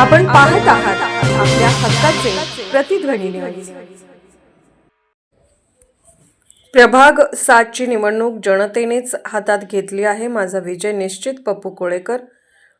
आपण पाहत आहात आपल्या हक्काचे प्रतिध्वनी न्यूज प्रभाग सातची निवडणूक जनतेनेच हातात घेतली आहे. माझा विजय निश्चित पप्पू कोळेकर.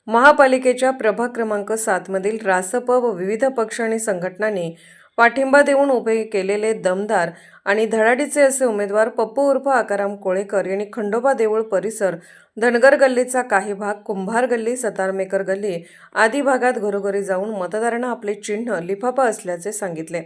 महापालिकेच्या प्रभाग क्रमांक सातमधील रासप व विविध पक्ष आणि संघटनांनी पाठिंबा देऊन उभे केलेले दमदार आणि धडाडीचे असे उमेदवार पप्पू उर्फ आकाराम कोळेकर यांनी खंडोबा देऊळ परिसर धनगर गल्लीचा काही भाग कुंभार गल्ली सतारमेकर गल्ली आदी भागात घरोघरी जाऊन मतदारांना आपले चिन्ह लिफाफा असल्याचे सांगितले.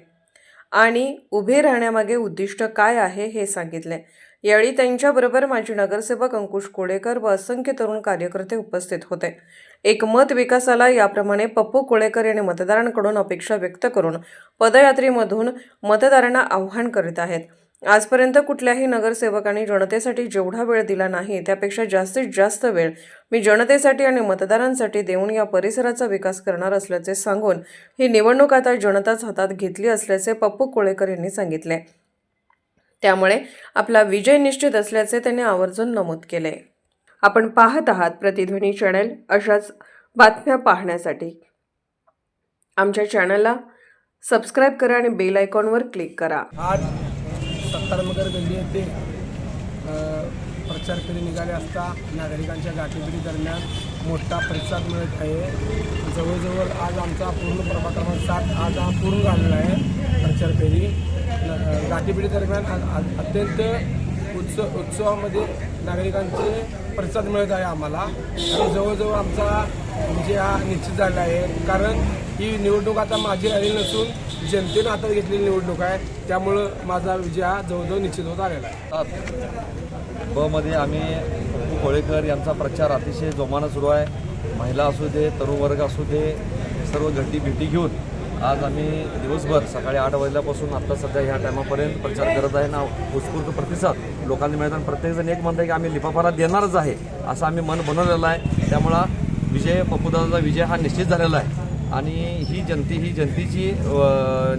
आणि उभे राहण्यामागे उद्दिष्ट काय आहे हे सांगितले. यावेळी त्यांच्याबरोबर माजी नगरसेवक अंकुश कोळेकर व असंख्य तरुण कार्यकर्ते उपस्थित होते. एक मत विकासाला याप्रमाणे पप्पू कोळेकर यांनी मतदारांकडून अपेक्षा व्यक्त करून पदयात्रेमधून मतदारांना आव्हान करीत आहेत. आजपर्यंत कुठल्याही नगरसेवकांनी जनतेसाठी जेवढा वेळ दिला नाही त्यापेक्षा जास्तीत जास्त वेळ मी जनतेसाठी आणि मतदारांसाठी देऊन या परिसराचा विकास करणार असल्याचे सांगून ही निवडणूक आता जनताच हातात घेतली असल्याचे पप्पू कोळेकर यांनी सांगितले. त्यामुळे आपला विजय निश्चित असल्याचे त्यांनी आवर्जून नमूद केले. आपण पाहत आहात प्रतिध्वनी चॅनल अशाच बातम्या पाहण्यासाठी. आमच्या चॅनलला सबस्क्राईब करा आणि बेल आयकॉनवर क्लिक करा. आज सत्तारमगर गल्ली येथे प्रचार फेरी निघाले असता नागरिकांच्या गाठीबिटी दरम्यान मोठा प्रतिसाद मिळत आहे. जवळजवळ आज आमचा पूर्ण प्रभाग क्रमांक सात आज हा पूर्ण झालेला आहे प्रचार फेरी. न- दरम्यान अत्यंत उत्सव उत्सवामध्ये नागरिकांचे प्रतिसाद मिळत आहे आम्हाला. आणि जवळजवळ आमचा विजय हा निश्चित झाला आहे. कारण ही निवडणूक आता माझी राहिली नसून जनतेनं हातात घेतलेली निवडणूक आहे. त्यामुळं माझा विजय हा जवळजवळ निश्चित होत आलेला आहे. ब मध्ये आम्ही पप्पू कोळेकर यांचा प्रचार अतिशय जोमानं सुरू आहे. महिला असू दे तरुण वर्ग असू दे सर्व घटी भेटी घेऊन आज आम्ही दिवसभर सकाळी आठ वाजल्यापासून आत्ता सध्या ह्या टायमापर्यंत प्रचार करत आहे. ना उत्स्फूर्त प्रतिसाद. लोकांनी मिळत आणि प्रत्येकजण एक म्हणतं आहे की आम्ही लिफाफारा देणारच आहे असं आम्ही मन बनवलेलं आहे. त्यामुळं विजय पप्पूदाचा विजय हा निश्चित झालेला आहे. आणि ही जनते ही जनतेची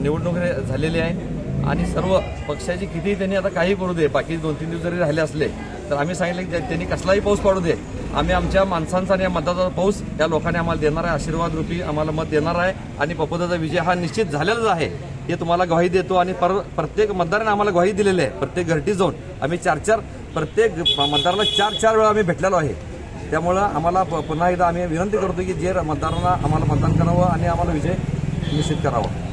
निवडणूक झालेली आहे. आणि सर्व पक्षाची कितीही त्यांनी आता काही करू दे बाकी दोन तीन दिवस जरी राहिले असले तर आम्ही सांगितलं की त्यांनी कसलाही पाऊस पाडू दे. आम्ही आमच्या माणसांचा आणि या पाऊस या लोकांनी आम्हाला देणार आहे. आशीर्वाद रूपी आम्हाला मत देणार आहे. आणि पपोदाचा विजय हा निश्चित झालेलाच आहे. हे तुम्हाला ग्वाही देतो आणि पर प्रत्येक मतदाराने आम्हाला ग्वाही दिलेली आहे. प्रत्येक घरटी जाऊन आम्ही चार चार प्रत्येक मतदाराला चार चार वेळा आम्ही भेटलेलो आहे. त्यामुळं आम्हाला प- पुन्हा एकदा आम्ही विनंती करतो की जे मतदारांना आम्हाला मतदान करावं आणि आम्हाला विजय निश्चित करावा.